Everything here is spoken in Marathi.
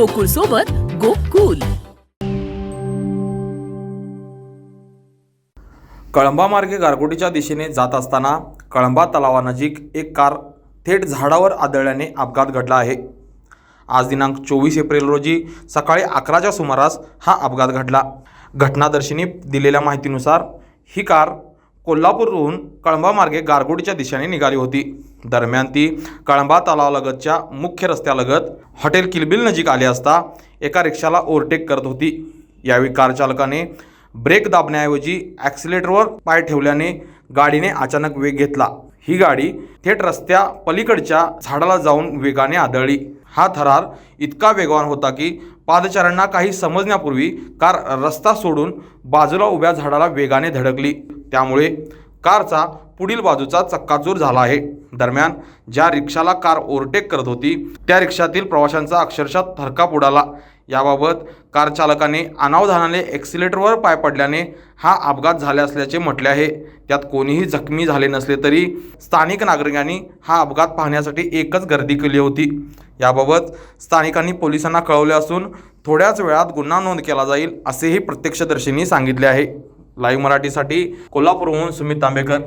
गोकुळ सोबत गोकुल. कळंबा मार्गे गारगोटीच्या दिशेने जात असताना कळंबा तलावानजीक एक कार थेट झाडावर आदळल्याने अपघात घडला आहे. आज दिनांक चोवीस एप्रिल रोजी सकाळी अकराच्या सुमारास हा अपघात घडला. घटनादर्शनी दिलेल्या माहितीनुसार ही कार कोल्हापूरहून कळंबा मार्गे गारगोटीच्या दिशेने निघाली होती. दरम्यान ती कळंबा तलावालगतच्या मुख्य रस्त्यालगत हॉटेल किलबिल नजीक आली असता एका रिक्षाला ओव्हरटेक करत होती. यावेळी कार चालकाने ब्रेक दाबण्याऐवजी ॲक्सिलेटरवर पाय ठेवल्याने गाडीने अचानक वेग घेतला. ही गाडी थेट रस्त्या पलीकडच्या झाडाला जाऊन वेगाने आदळली. हा थरार इतका वेगवान होता की पादचाऱ्यांना काही समजण्यापूर्वी कार रस्ता सोडून बाजूला उभ्या झाडाला वेगाने धडकली. त्यामुळे कारचा पुढील बाजूचा चक्काचूर झाला आहे. दरम्यान ज्या रिक्षाला कार ओव्हरटेक करत होती त्या रिक्षातील प्रवाशांचा अक्षरशः थरकाप उडाला. याबाबत कार चालकाने अनावधानाने एक्सिलेटरवर पाय पडल्याने हा अपघात झाला असल्याचे म्हटले आहे. त्यात कोणीही जखमी झाले नसले तरी स्थानिक नागरिकांनी हा अपघात पाहण्यासाठी एकच गर्दी केली होती. याबाबत स्थानिकांनी पोलिसांना कळवले असून थोड्याच वेळात गुन्हा नोंद केला जाईल असेही प्रत्यक्षदर्शींनी सांगितले आहे. लाईव्ह मराठीसाठी कोल्हापूरहून सुमित तांबेकर.